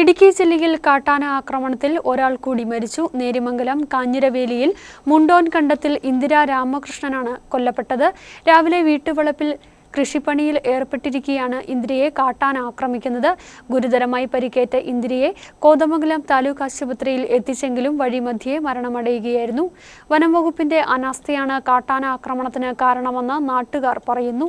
ഇടുക്കി ജില്ലയിൽ കാട്ടാന ആക്രമണത്തിൽ ഒരാൾ കൂടി മരിച്ചു. നേരിമംഗലം കാഞ്ഞിരവേലിയിൽ മുണ്ടോൻ കണ്ടത്തിൽ ഇന്ദിര രാമകൃഷ്ണനാണ് കൊല്ലപ്പെട്ടത്. രാവിലെ വീട്ടുവളപ്പിൽ കൃഷിപ്പണിയിൽ ഏർപ്പെട്ടിരിക്കുകയാണ് ഇന്ദിരയെ കാട്ടാൻ ആക്രമിക്കുന്നത്. ഗുരുതരമായി പരിക്കേറ്റ ഇന്ദിരയെ കോതമംഗലം താലൂക്ക് ആശുപത്രിയിൽ എത്തിച്ചെങ്കിലും വഴിമധ്യേ മരണമടയുകയായിരുന്നു. വനം വകുപ്പിന്റെ അനാസ്ഥയാണ് കാട്ടാന ആക്രമണത്തിന് കാരണമെന്ന് നാട്ടുകാർ പറയുന്നു.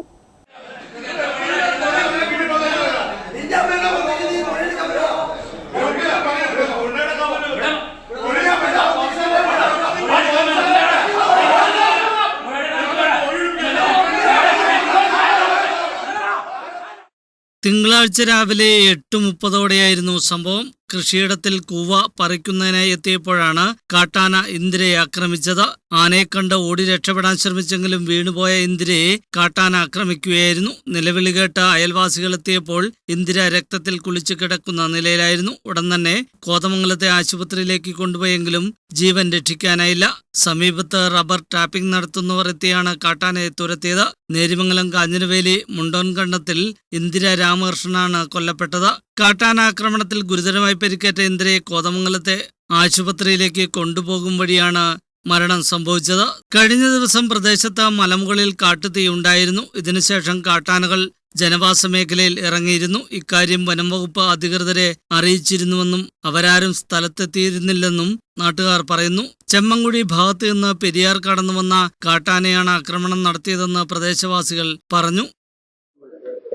തിങ്കളാഴ്ച രാവിലെ എട്ട് മുപ്പതോടെയായിരുന്നു സംഭവം. കൃഷിയിടത്തിൽ കൂവ പറിക്കുന്നതിനായി എത്തിയപ്പോഴാണ് കാട്ടാന ഇന്ദിരയെ ആക്രമിച്ചത്. ആനയെ കണ്ട് ഓടി രക്ഷപ്പെടാൻ ശ്രമിച്ചെങ്കിലും വീണുപോയ ഇന്ദിരയെ കാട്ടാന ആക്രമിക്കുകയായിരുന്നു. നിലവിളി കേട്ട് അയൽവാസികൾ എത്തിയപ്പോൾ ഇന്ദിര രക്തത്തിൽ കുളിച്ചു കിടക്കുന്ന നിലയിലായിരുന്നു. ഉടൻ തന്നെ കോതമംഗലത്തെ ആശുപത്രിയിലേക്ക് കൊണ്ടുപോയെങ്കിലും ജീവൻ രക്ഷിക്കാനായില്ല. സമീപത്ത് റബ്ബർ ടാപ്പിംഗ് നടത്തുന്നവർ എത്തിയാണ് കാട്ടാനയെ തുരത്തിയത്. നേരിമംഗലം കാഞ്ഞിരവേലി മുണ്ടോൻകണ്ടത്തിൽ ഇന്ദിര രാമകൃഷ്ണനാണ് കൊല്ലപ്പെട്ടത്. കാട്ടാനാക്രമണത്തിൽ ഗുരുതരമായി പരിക്കേറ്റ ഇന്ദ്രയെ കോതമംഗലത്തെ ആശുപത്രിയിലേക്ക് കൊണ്ടുപോകും വഴിയാണ് മരണം സംഭവിച്ചത്. കഴിഞ്ഞ ദിവസം പ്രദേശത്ത് മലമുകളിൽ കാട്ടുതീ ഉണ്ടായിരുന്നു. ഇതിനുശേഷം കാട്ടാനകൾ ജനവാസ മേഖലയിൽ ഇറങ്ങിയിരുന്നു. ഇക്കാര്യം വനം വകുപ്പ് അധികൃതരെ അറിയിച്ചിരുന്നുവെന്നും അവരാരും സ്ഥലത്തെത്തിയിരുന്നില്ലെന്നും നാട്ടുകാർ പറയുന്നു. ചെമ്മങ്കുഴി ഭാഗത്തു നിന്ന് പെരിയാർ കടന്നു വന്ന കാട്ടാനയാണ് ആക്രമണം നടത്തിയതെന്ന് പ്രദേശവാസികൾ പറഞ്ഞു.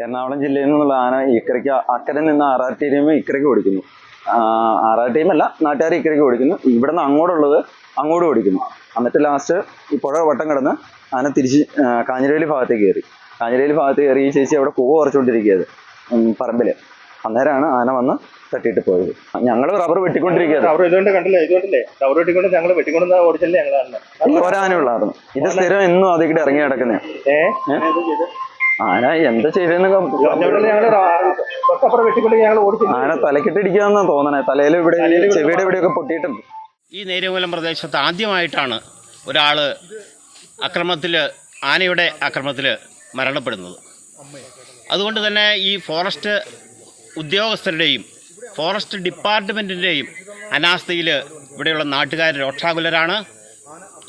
എറണാകുളം ജില്ലയിൽ നിന്നുള്ള ആന ഇക്കരയ്ക്ക് അക്കരെ നിന്ന് ആർ ടി ഇക്കരയ്ക്ക് ഓടിക്കുന്നു. ആർ ടീം അല്ല നാട്ടുകാർ ഇക്കരയ്ക്ക് ഓടിക്കുന്നു. ഇവിടെ നിന്ന് അങ്ങോട്ടുള്ളത് അങ്ങോട്ട് ഓടിക്കുന്നു. എന്നിട്ട് ലാസ്റ്റ് ഈ പുഴ വട്ടം കിടന്ന് ആന തിരിച്ച് കാഞ്ഞിരവേലി ഭാഗത്തേക്ക് കയറി. കാഞ്ഞിരവേലി ഭാഗത്ത് കയറി ഈ ചേച്ചി അവിടെ കൂവ കുറച്ചുകൊണ്ടിരിക്കുകയത് പറമ്പിൽ. അന്നേരമാണ് ആന വന്ന് തട്ടിയിട്ട് പോയത്. ഞങ്ങൾ റബ്ബർ വെട്ടിക്കൊണ്ടിരിക്കുകയാണ്. ഒരാനുള്ളായിരുന്നു ഇത് സ്ഥിരം എന്നും അതിക്കിടെ ഇറങ്ങി കിടക്കുന്നേ ആന എന്താ ചെയ്തെന്ന് ആന തോന്നണേ? തലയിൽ ഇവിടെ ഈ ചെവിയുടെ ഇവിടെയൊക്കെ പൊട്ടിയിട്ടുണ്ട്. ഈ നേര്യമംഗലം പ്രദേശത്ത് ആദ്യമായിട്ടാണ് ഒരാൾ അക്രമത്തിൽ ആനയുടെ അക്രമത്തിൽ മരണപ്പെടുന്നത്. അതുകൊണ്ട് തന്നെ ഈ ഫോറസ്റ്റ് ഉദ്യോഗസ്ഥരുടെയും ഫോറസ്റ്റ് ഡിപ്പാർട്ട്മെന്റിന്റെയും അനാസ്ഥയിൽ ഇവിടെയുള്ള നാട്ടുകാർ രോക്ഷാകുലരാണ്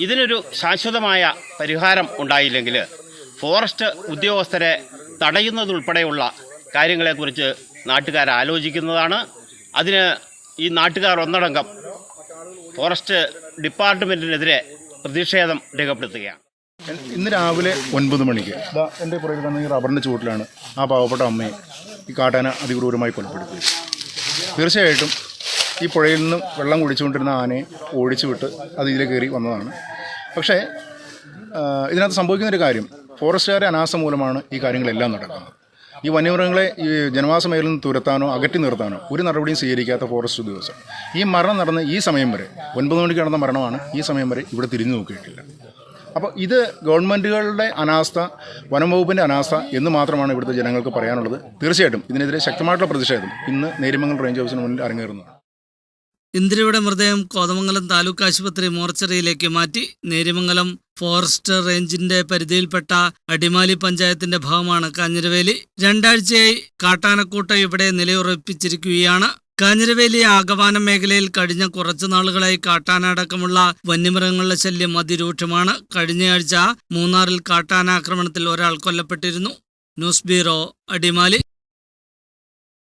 ഇതിനൊരു ശാശ്വതമായ പരിഹാരം ഉണ്ടായില്ലെങ്കിൽ ഫോറസ്റ്റ് ഉദ്യോഗസ്ഥരെ തടയുന്നതുൾപ്പെടെയുള്ള കാര്യങ്ങളെക്കുറിച്ച് നാട്ടുകാർ ആലോചിക്കുന്നതാണ്. അതിന് ഈ നാട്ടുകാർ ഒന്നടങ്കം ഫോറസ്റ്റ് ഡിപ്പാർട്ട്മെന്റിനെതിരെ പ്രതിഷേധം രേഖപ്പെടുത്തുകയാണ്. ഇന്ന് രാവിലെ ഒൻപത് മണിക്ക് ഇതാ എന്റെ പുറകിൽ തന്നെ ഈ റബ്ബറിന്റെ ചുവട്ടിലാണ് ആ പാവപ്പെട്ട അമ്മയെ ഈ കാട്ടാന അതിക്രൂരമായി കൊലപ്പെടുത്തിയത്. തീർച്ചയായിട്ടും ഈ പുഴയിൽ നിന്ന് വെള്ളം കുടിച്ചുകൊണ്ടിരുന്ന ആനയെ ഓടിച്ചു വിട്ട് അത് കയറി വന്നതാണ്. പക്ഷേ ഇതിനകത്ത് സംഭവിക്കുന്നൊരു കാര്യം ഫോറസ്റ്റുകാരെ അനാസ മൂലമാണ് ഈ കാര്യങ്ങളെല്ലാം നടക്കുന്നത്. ഈ വന്യമൃഗങ്ങളെ ഈ ജനവാസ മേഖലയിൽ നിന്ന് തുരത്താനോ അകറ്റി നിർത്താനോ ഒരു നടപടിയും സ്വീകരിക്കാത്ത ഫോറസ്റ്റ് ഉദ്യോഗസ്ഥർ. ഈ മരണം നടന്ന ഈ സമയം വരെ ഒൻപത് മണിക്ക് നടന്ന മരണമാണ് ഈ സമയം വരെ ഇവിടെ തിരിഞ്ഞു നോക്കിയിട്ടില്ല. അപ്പോൾ ഇത് ഗവൺമെന്റുകളുടെ അനാസ്ഥ വനം വകുപ്പിന്റെ അനാസ്ഥ എന്ന് മാത്രമാണ് ഇവിടുത്തെ ജനങ്ങൾക്ക് പറയാനുള്ളത്. തീർച്ചയായിട്ടും ഇതിനെതിരെ ശക്തമായിട്ടുള്ള പ്രതിഷേധം ഇന്ന് നേരിമംഗൽ റേഞ്ച് ഓഫീസിന് മുന്നിൽ അരങ്ങേറുന്നതാണ്. ഇന്ദിരയുടെ മൃതദേഹം കോതമംഗലം താലൂക്ക് ആശുപത്രി മോർച്ചറിയിലേക്ക് മാറ്റി നേരിമംഗലം ഫോറസ്റ്റ് റേഞ്ചിന്റെ പരിധിയിൽപ്പെട്ട അടിമാലി പഞ്ചായത്തിന്റെ ഭാഗമാണ് കാഞ്ഞിരവേലി. രണ്ടാഴ്ചയായി കാട്ടാനക്കൂട്ട ഇവിടെ നിലയുറപ്പിച്ചിരിക്കുകയാണ്. കാഞ്ഞിരവേലി ആഗവാന മേഖലയിൽ കഴിഞ്ഞ കുറച്ചു നാളുകളായി കാട്ടാന അടക്കമുള്ള വന്യമൃഗങ്ങളുടെ ശല്യം അതിരൂക്ഷമാണ്. കഴിഞ്ഞയാഴ്ച മൂന്നാറിൽ കാട്ടാനാക്രമണത്തിൽ ഒരാൾ കൊല്ലപ്പെട്ടിരുന്നു. News bureau Adimali.